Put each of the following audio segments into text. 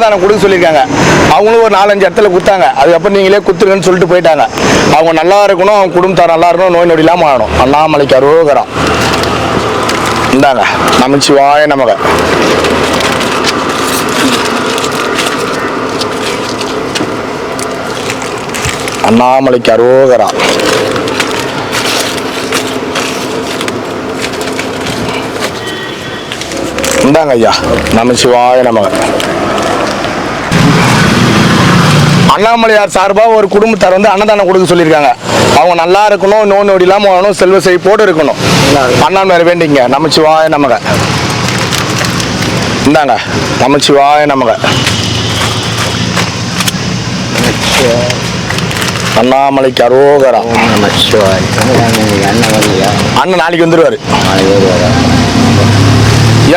அன்னதானம் கொடுக்க சொல்லியிருக்காங்க. அவங்களும் ஒரு நாலஞ்சு இடத்துல குத்தாங்க. அதுக்கப்புறம் நீங்களே குத்துருங்கன்னு சொல்லிட்டு போயிட்டாங்க. அவங்க நல்லா இருக்கணும் அவங்க குடும்பத்தார் நல்லா இருக்கணும் நோய் நொடி இல்லாமல் ஆகணும். அண்ணாமலைக்கு அரோகரம். இந்தாங்க நமச்சிவாய நமக. அண்ணாமலைக்கு அரோகரா இந்தாங்க ஐயா நமச்சிவாய நமக. அண்ணாமலையார் சார்பாக ஒரு குடும்பத்தார் வந்து அன்னதானம் கொடுக்க சொல்லியிருக்காங்க. அவங்க நல்லா இருக்கணும் நோய் நொடி இல்லாமல் வாழணும் செல்வ செழிப்போடு இருக்கணும். அண்ணாமலையார் வேண்டிங்க. நமச்சிவாய நமக. இந்தாங்க நமச்சிவாய நமக. அண்ணாமலைக்கு அரோகரா. அண்ணன் நாளைக்கு வந்துடுவார்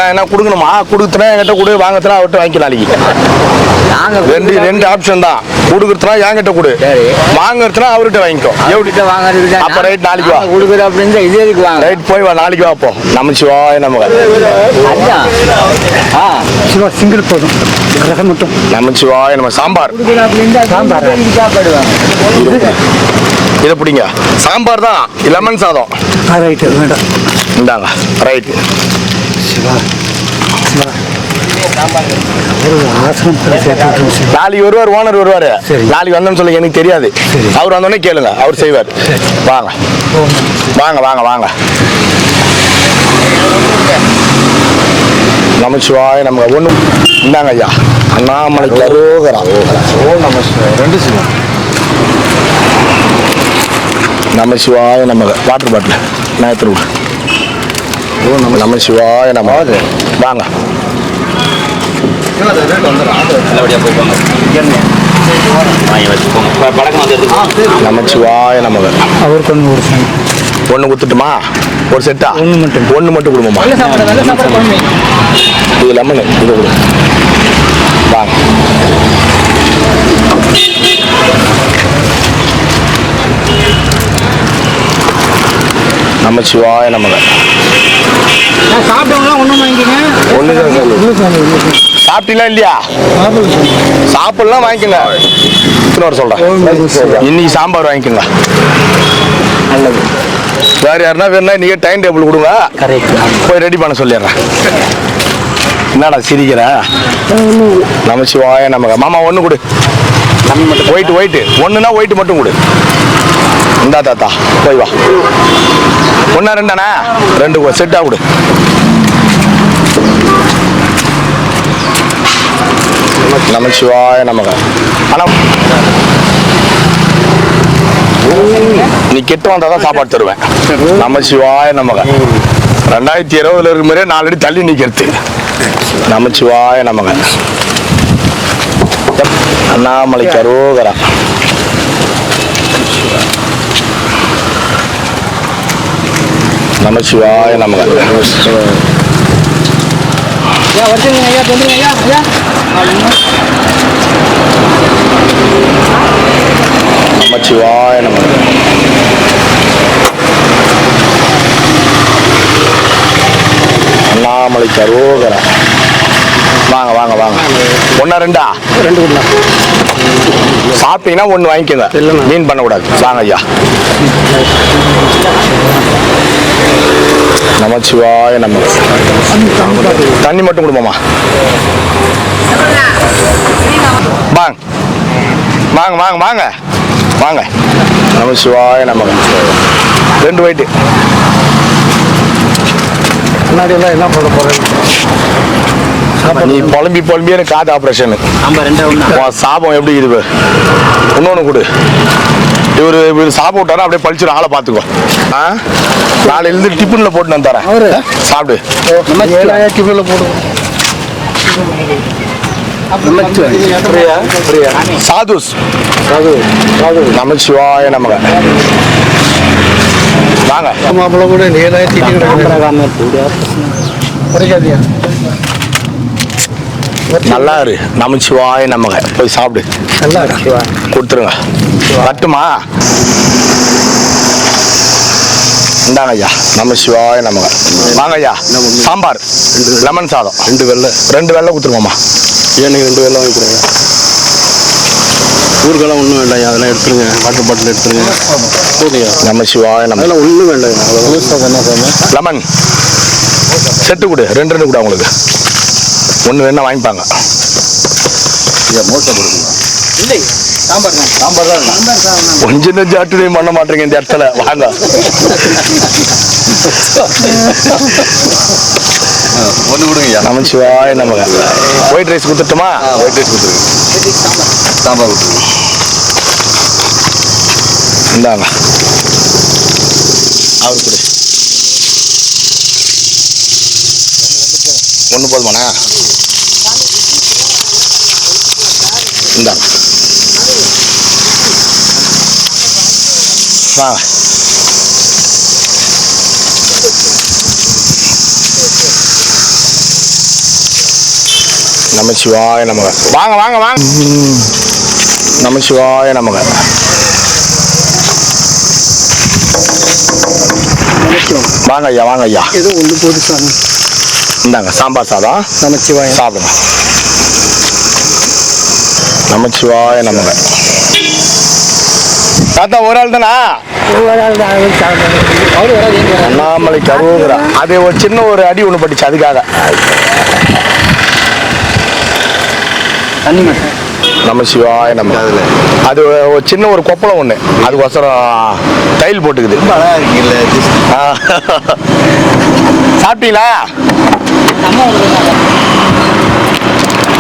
ஏன் என்ன கொடுக்கணுமா? கொடுத்துனா என்கிட்ட கொடு வாங்கத்துனா அவர்கிட்ட வாங்கிக்கலாம் நாளைக்கு. ரெண்டு ரெண்டு ஆப்ஷன் தான். கொடுக்குறதுனா என்கிட்ட கொடு. வாங்குறதுனா அவர்கிட்ட வாங்கிக்கோ. எவ்வளோ வாங்குறது அப்ப right, நாளைக்கு வா. கொடுக்குற அப்படின்னு இது எதுக்கு வாங்க. ரைட் போய் வா நாளைக்கு வாப்போம் நம்ம சிவாய நமக. அதான். ஆ. சிவா சிங்கிள் போதும். ரசம் மட்டும். நம்ம சிவாய நம்ம சாம்பார். சாம்பார் இதை பிடிங்க. சாம்பார் தான். லெமன் சாதம். ஆ ரைட்டு வேண்டாம். இந்தாங்க. ரைட் சிவா சிவா ஒரு ஆசனம் சேர்த்து விட்டுருங்க சிவா நாளைக்கு வருவார் ஓனர் வருவாரு. நாளைக்கு வந்தோன்னு சொல்லுங்க எனக்கு தெரியாது. அவர் வந்தோடனே கேளுங்க அவர் செய்வார். வாங்க. வாங்க வாங்க வாங்க. நமச்சிவாய நம்ம ஒன்று இந்தாங்க ஐயா. அண்ணாமலைக்கு அரோகரா ஓ நம ரெண்டு சிவா நம சிவாய நமக வாட்டர் பாட்டில் நேற்று ஓ நம்ம வாங்க நமச்சிவாய நமக. அவருக்கு ஒன்று ஒரு ஒன்று குத்துட்டுமா? ஒரு செட்டா? ஒண்ணு மட்டும். ஒன்று மட்டும் கொடுங்கம்மா. இது லெமனு. இது கொடு. வாங்க நமச்சிவாய நமக. சாப்பிட்டவங்களாம் ஒன்றும் வாங்கிக்கங்க. ஒன்று இல்லை சாமி இல்லை சாமி. சாப்பிட்டீங்களா இல்லையா? சாப்பிடலாம் வாங்கிக்கோங்க. இன்னொரு சொல்கிறேன் இன்னைக்கு சாம்பார் வாங்கிக்கோங்க. நல்லது. வேற யாருன்னா வேணா நீங்க டைம் டேபிள் கொடுங்க. போய் ரெடி பண்ண சொல்லிடுறேன். என்னடா சிரிக்கிற? நமச்சிவாய நமக்கு மாமா ஒன்று கொடு. ஒயிட் ஒயிட் ஒன்றுனா ஒயிட் மட்டும் கொடு. இந்தா தாத்தா போய் வா. ஒன்றா ரெண்டாண்ணா? ரெண்டு செட்டாக கொடு. நமச்சிவாய நமக. ஆனால் நீ கெட்டு வந்தால் தான் சாப்பாடு தருவேன். நமச்சிவாய சிவாய நமக. ரெண்டாயிரத்தி இருபதுல இருக்க மாதிரியே நாலு அடி தள்ளி நிற்கிறது நமச்சிவாய சிவாய நமக. அண்ணாமலைக்கு அரோகரா. நம சிவாய நமக. ஐயா வச்சுங்க ஐயா வந்துருங்க ஐயா ஐயா. நம சிவாய நமக. அண்ணாமலைக்கு அரோகரா வாங்க வாங்க வாங்க. ஒன்றா ரெண்டா? ரெண்டு கொடுலாம் சாப்பிட்டீங்கன்னா ஒன்று வாங்கிக்கோங்க. மீன் பண்ணக்கூடாது. வாங்க ஐயா. நமச்சிவாய நம்ம தண்ணி மட்டும் கொடுப்போமா? வாங்க. வாங்க வாங்க வாங்க. வாங்க. நமச்சிவாய நம்ம ரெண்டு வயிட்டு முன்னாடி எல்லாம் என்ன போட போகிறேன் நீ புலம்பி புலம்பி எனக்கு காது ஆப்ரேஷன் சாபம் எப்படி இது இன்னொன்று கொடு. இவர் இவர் சாப்பிட்டு விட்டாரா அப்படியே பழிச்சிடும் ஆளை பார்த்துக்கோ. ஆ? நாளையிலேருந்து டிஃபனில் போட்டு நான் தரேன் அவரு? சாப்பிடு. பிரியா பிரியா சாதுஸ் சாது. சாது. நமச்சிவாய நமக. வாங்க. மாப்பிள்ளை கூட குறைக்காதியா நல்லா இரு நமச்சிவாய நமக. போய் சாப்பிடு. நல்லா கொடுத்துருங்க. கட்டுமா இந்தாங்க ஐயா நம்ம சிவாய நமக. வாங்க ஐயா சாம்பார். லெமன் சாதம். ரெண்டு வெள்ளை. ரெண்டு வெள்ளை கொடுத்துருவோம்மா ஏனுங்க ரெண்டு வெள்ளை வாங்கிக்கிறேங்க ஊருக்கெல்லாம் ஒன்றும் வேண்டாம் அதெல்லாம் எடுத்துருங்க. வாட்டர் பாட்டில் எடுத்துருங்க. போதுங்க நம்ம சிவாய நம்ம அதெல்லாம் ஒன்றும் சாமி லெமன். செட்டு கொடு. ரெண்டு ரெண்டு கொடு அவங்களுக்கு. ஒன்று வேணா வாங்கிப்பாங்க. இல்லை சாம்பார் தான். சாம்பார் தான் சாம்பார் தான் கொஞ்சம் நெஞ்சு அட்டுடையும் பண்ண மாட்டேங்க இந்த இடத்துல. வாங்க. ஒன்று கொடுங்கய்யா நம்ம சிவாய நமக. ஒயிட் ரைஸ் கொடுத்துட்டுமா? ஒயிட் ரைஸ் கொடுத்துருங்க. சாம்பார். சாம்பார் கொடுத்துருங்க. இந்தாங்க. அவரு கொடு. ஒன்று போதுமாண்ணா? இந்தா. வாங்க நமச்சிவாய நமக. வாங்க வாங்க வாங்க. நமச்சிவாய நமக. வாங்க ஐயா வாங்க ஐயா. ஏதோ ஒன்று போது சாமி. இந்தாங்க சாம்பார் சாதம். நமச்சிவாயம். சாப்பிடுங்க நமச்சிவாய நமக. தாத்தா ஒரு ஆள் தானா? அண்ணாமலை கருவுங்கிறா அது ஒரு சின்ன ஒரு அடி ஒன்று பட்டுச்சு அதுக்காக. நம்ம சிவாய நம்ம அது ஒரு சின்ன ஒரு கொப்பளம் ஒன்று அதுக்கோசரம் டைல் போட்டுக்குது. சாப்பிட்டீங்களா? அம்மா வந்துருக்காங்க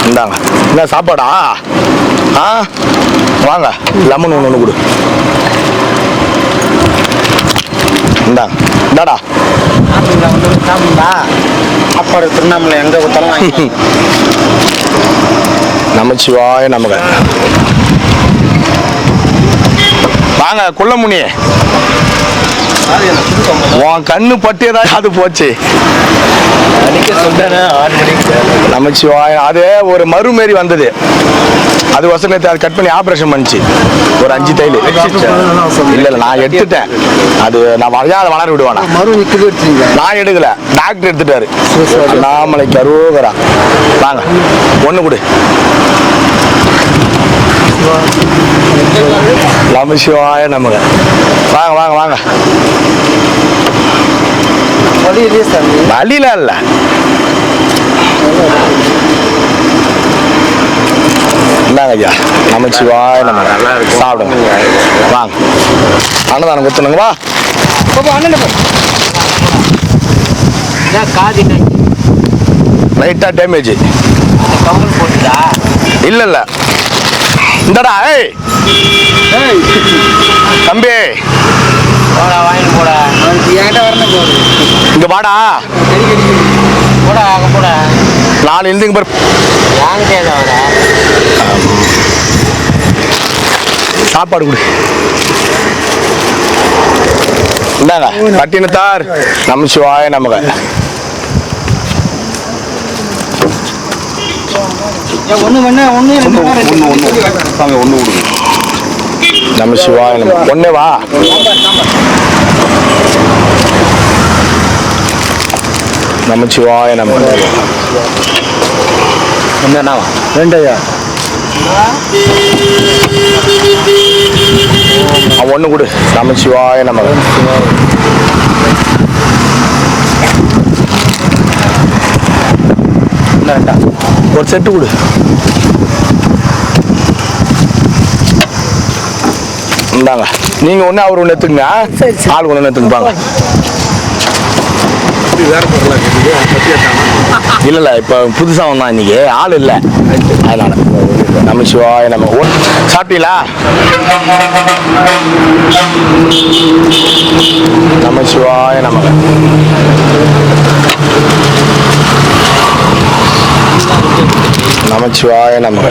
இந்தாங்க. என்ன சாப்பாடா? ஆ? வாங்க. லெமன் ஒன்று ஒன்று கொடு. இந்தாங்க இந்தாடா. சாப்பிடுங்களா? சாப்பாடு திருவண்ணாமலை எங்கே கொடுத்தாலும் நமச்சிவாய நமக. வாங்க குள்ளமுனி உன் கண்ணு பட்டியதா அது போச்சு. நமச்சிவாய் அதே அது ஒரு மறு மாரி வந்தது. அது வசதி அது கட் பண்ணி ஆபரேஷன் பண்ணிச்சு. ஒரு அஞ்சு தையல். இல்ல இல்ல நான் எடுத்துட்டேன். அது நான் வளையாத வளர விடுவானா? மறு நான் எடுக்கல. டாக்டர் எடுத்துட்டாரு. நாமலைக்கு அருவரா வாங்க. ஒண்ணு கொடு. நமசிவாய நமக. வாங்க வாங்க வாங்க. வழியில இல்ல. இந்தாங்க ஐயா நமச்சிவாய நமக. சாப்பிடுங்க. வாங்க. அன்னதானம் கொடுத்துனுங்க வா. பாப்பா அண்ணன் போய் காதி லைட்டா டேமேஜ் இல்ல இல்ல. இந்தடா ஏய். தம்பி. போடா வாங்கி போடா. என்கிட்ட வரணும் போடு. இங்க வாடா. போடா அங்கே போடா. நாலு எழுந்துங்க பாரு. தான் வர? சாப்பாடு கொடு. இந்தாங்க பட்டினத்தார். நம்ம சிவாய நமக. ஒன்று பண்ண ஒன்று ஒன்று ஒன்று சாமி ஒன்று கொடுங்க. நம்ம சிவாய நம ஒன்னே வா. நம்ம சிவாய நம என்னவா ரெண்டையா? ஒன்று கொடு. நம்ம சிவாய நமக ரெண்டா. ஒரு செட்டு கொடு. இந்தாங்க. நீங்க ஒண்ணு அவர் ஒன்று எடுத்துங்க ஆள் ஒன்று எடுத்துப்பாங்க இல்ல இல்ல இப்ப புதுசா வந்தான் இன்னைக்கு. ஆள் இல்ல. அதனால. நம்ம சிவாய நம்ம ஓ சாப்பிட்டீங்களா? நம்ம சிவாய நமக நமச்சிவாய நமக.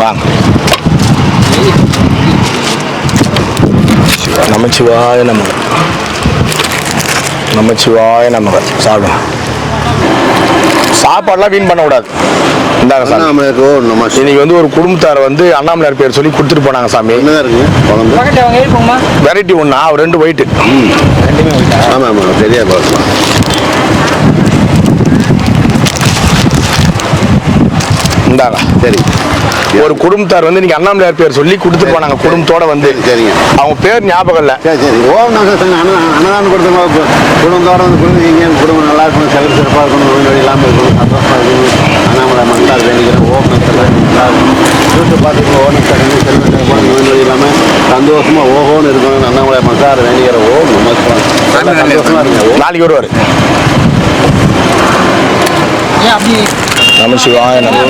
வாங்க. நமச்சிவாய நமக. நமச்சிவாய நமக. சாப்பிடுங்க. சாப்பாடுலாம் வீண் பண்ணக்கூடாது. இந்தாங்க நம்ம இன்னைக்கு வந்து ஒரு குடும்பத்தார் வந்து அண்ணாமலையார் பேர் சொல்லி கொடுத்துட்டு போனாங்க சாமி. வெரைட்டி ஒன்றா ஒரு ரெண்டு ஒயிட்டு ஆமாம் ஆமாம். சரியா இந்தாங்க சரி. ஒரு குடும்பத்தார் வந்து இன்னைக்கு அண்ணாமலையார் பேர் சொல்லி கொடுத்துட்டு போனாங்க குடும்பத்தோட வந்து. சரிங்க அவங்க பேர் ஞாபகம் இல்லை. சரி சரி. நம்ம சங்க அன்னதானம் அன்னதானம் கொடுத்தவங்க குடும்பத்தோட வந்து கொடுத்துருக்கீங்க குடும்பம் நல்லா இருக்கணும். செலவு சிறப்பாக இருக்கணும். நோய் இல்லாமல் இருக்கணும். சந்தோஷமாக இருக்கணும். அண்ணாமலை மனசால் வேண்டிக்கிறேன். ஓம் நல்லா இருக்கணும். வீட்டு பார்த்துட்டு போன நோய் நொடி இல்லாமல் சந்தோஷமாக ஓஹோன்னு இருக்கணும். அண்ணாமலை மனசால் வேண்டிக்கிற ஓம் நல்லா சந்தோஷமாக இருங்க. ஓம். நாளைக்கு வருவார் ஏன் அப்படி நம்ம சிவாய நம்ம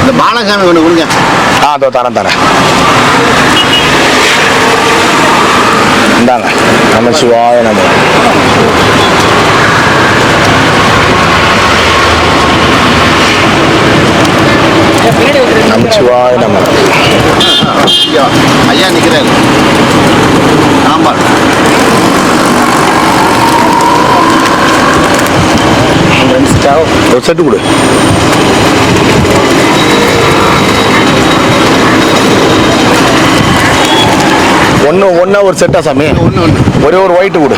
இந்த பாலசாமி ஒன்று கொடுங்க. ஆ அதோ தரேன் தரேன். இந்தாங்க நம்ம சிவாய நம்ம பின்னாடி ஒருத்தர் நம்ம சிவாய நம்ம ஐயா நிற்கிறாரு சாம்பார் ஒரு செட்டு கொடு. ஒன்று ஒன்றா ஒரு செட்டா சாமி. ஒன்று ஒன்று ஒரே ஒரு ஒயிட்டு கொடு.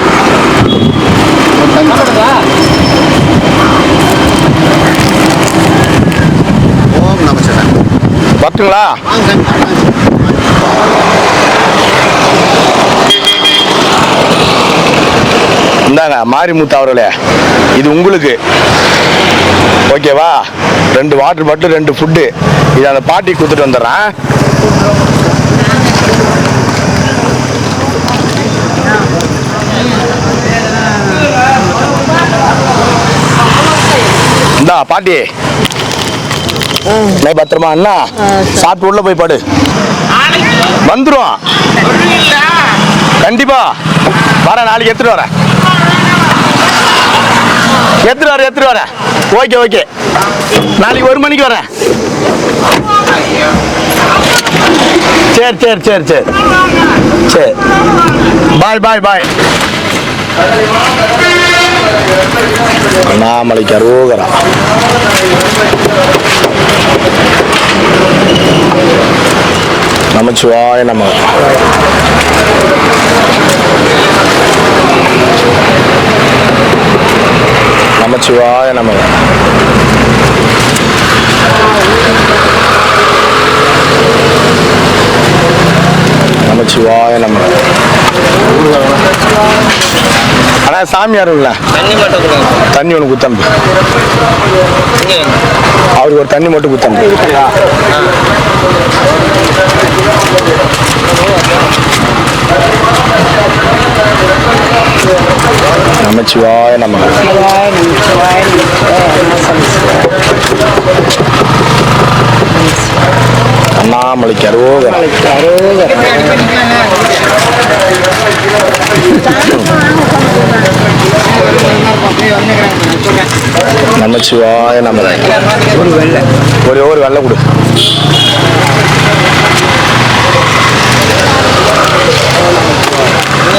ஓம் நமஸ்காரம் வரட்டுங்களா இந்தாங்க மாரிமுத்து அவர்களே இது உங்களுக்கு. ஓகேவா? ரெண்டு வாட்டர் பாட்டில் ரெண்டு ஃபுட்டு இது அந்த பாட்டி கொடுத்துட்டு வந்துடுறேன். இந்தா பாட்டி. நே பத்திரமா அண்ணா? சாப்பிட்டு உள்ள போய் பாடு. வந்துடும் கண்டிப்பா. வரேன் நாளைக்கு எடுத்துட்டு வரேன். எடுத்துட்டு வரேன் எடுத்துட்டு வரேன். Okay okay. நாளைக்கு ஒரு மணிக்கு வரேன். சரி சரி சரி சரி. சரி. பாய் பாய் பாய் அண்ணாமலைக்கு அரோகரா நமச்சிவாய நம்ம நமச்சிவாய நம்ம நமச்சிவாய நம்ம அண்ணா சாமியார் இல்ல தண்ணி ஒன்று குத்தம்பு அவருக்கு ஒரு தண்ணி மட்டும் குத்தம்பு நமச்சிவாய நம்ம அண்ணாமலைக்கு அரோகரா நமச்சிவாய நம்ம ஒரு வெள்ளை ஒரே ஒரு வெள்ளை கொடு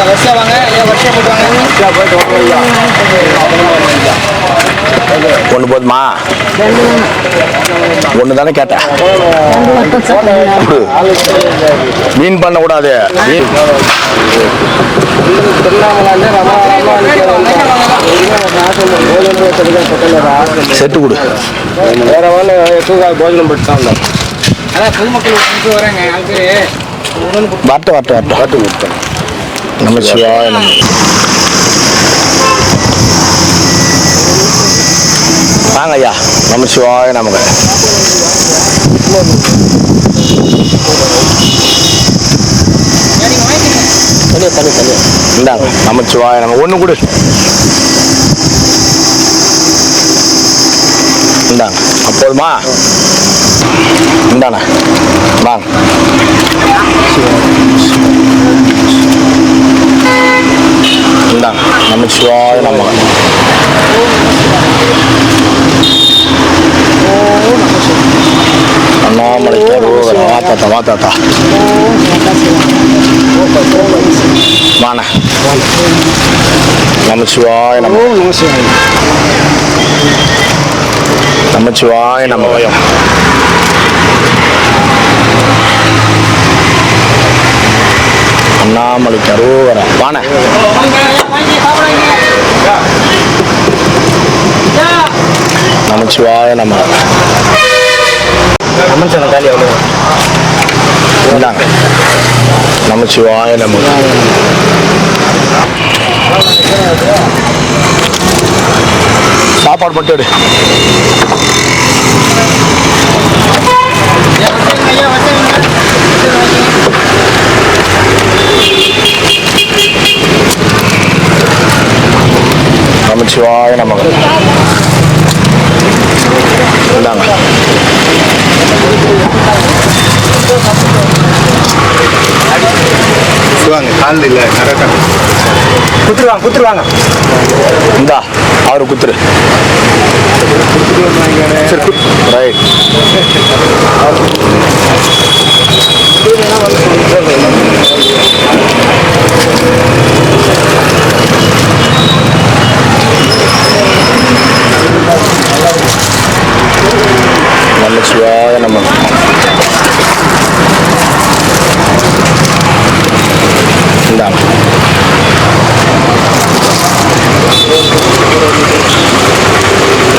வருஷம் வாங்க. ஐயா வருஷம் போட்டு வாங்க. ஒன்று போதுமா? ஒன்று தானே கேட்டேன். கொடு. மீன் பண்ணக்கூடாது. செட்டு கொடு. வேற வேலை தூக்கால் போஜனம் படுத்தாங்க அதான் பொதுமக்கள் வராங்க பேர் வரட்டும் வரட்டும் வரட்டும் வரட்டும். நம்ம சிவாய நம்ம வாங்க ஐயா நம்ம சிவாய நமக்கு இந்தாங்க நம்ம சிவாய நம்ம ஒன்று கொடு. இந்தாங்க அப்போதுமா இந்தாண்ணா வாங்க. இந்தாங்க நம்ம சிவாய நம்ம அண்ணாமலைக்கு அரோகரா தாத்தா வா தாத்தா வாண்ணா நமச்சிவாய நம ஓம் நம சிவாய் நமச்சிவாய நம அண்ணாமலைக்கு அரோகரா வாண்ண நமச்சிவாய நம. அம்மன் சொன்ன காலி அவ்வளோ இந்தாங்க. நமச்சிவாய நம. சாப்பாடு மட்டும் எடு. நமச்சிவாய நம இந்தாங்க காலில் இல்லை கரெக்டாக குத்துருவாங்க குத்துருவாங்க. இந்தா அவரு குத்துரு. சரி ரைட் நமச்சிவாய நம்ம இந்தாங்க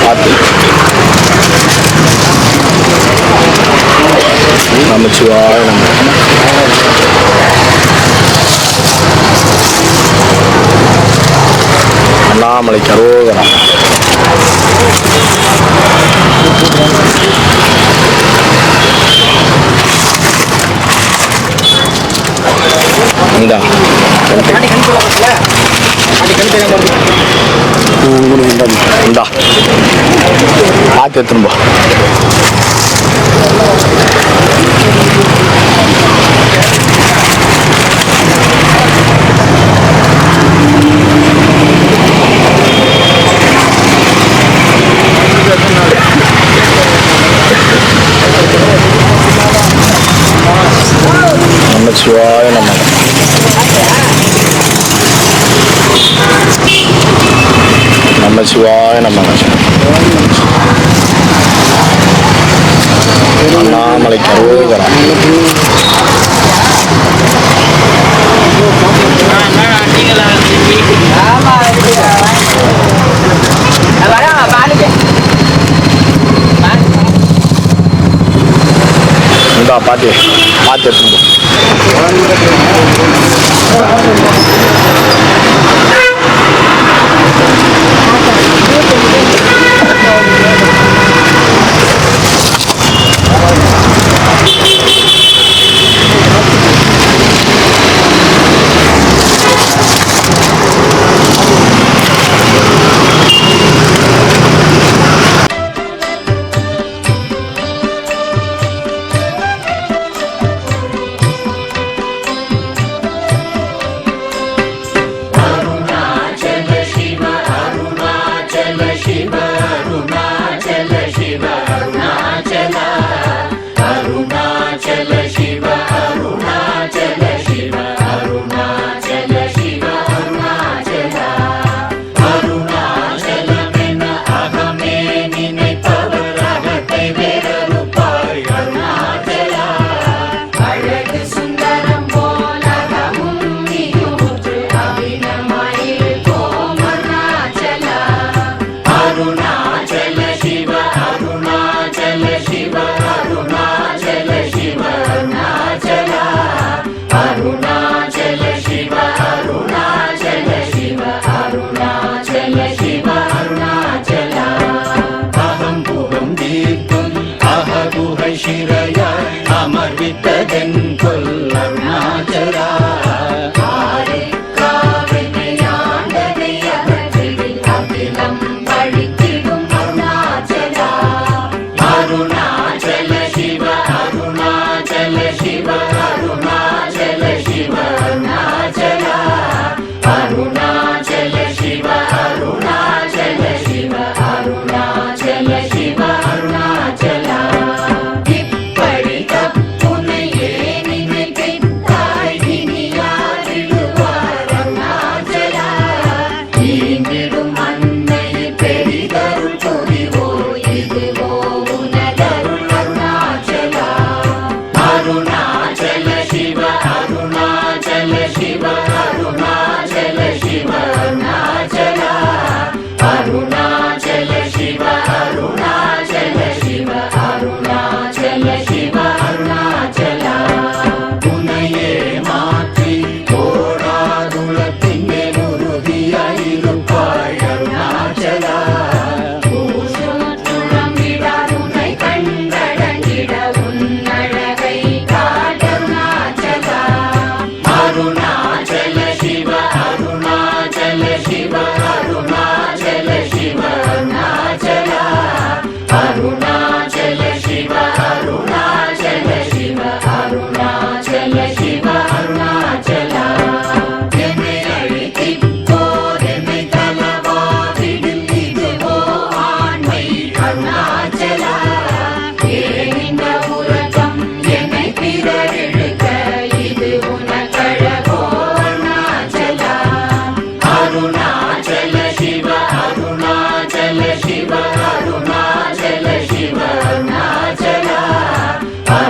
பார்த்து நமச்சிவாய நம்ம அண்ணாமலைக்கு அரோகரம் இந்தா இந்தா பார்த்து எடுத்துன்னு நமச்சிவாய நம்ம நமச்சிவாய நம்ம அண்ணாமலைக்கு அரோகரம் பாட்டி பார்த்து எடுத்துன்னு போ शिव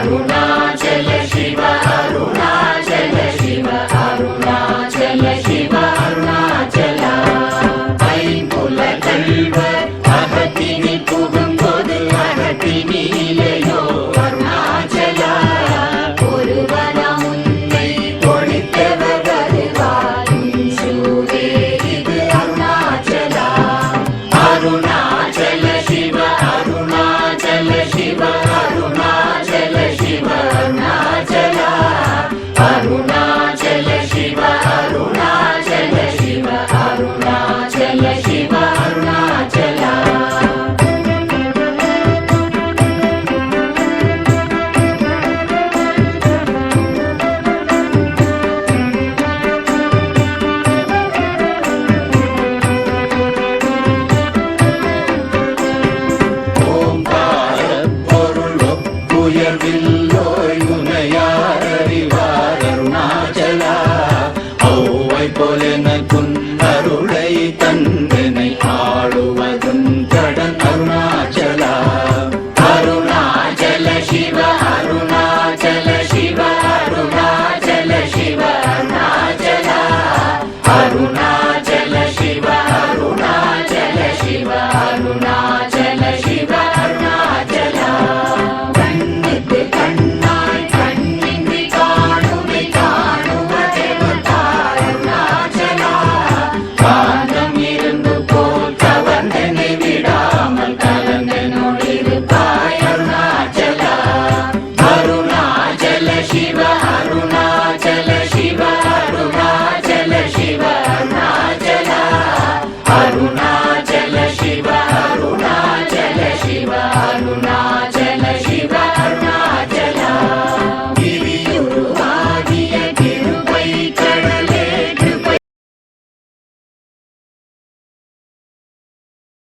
Aruna.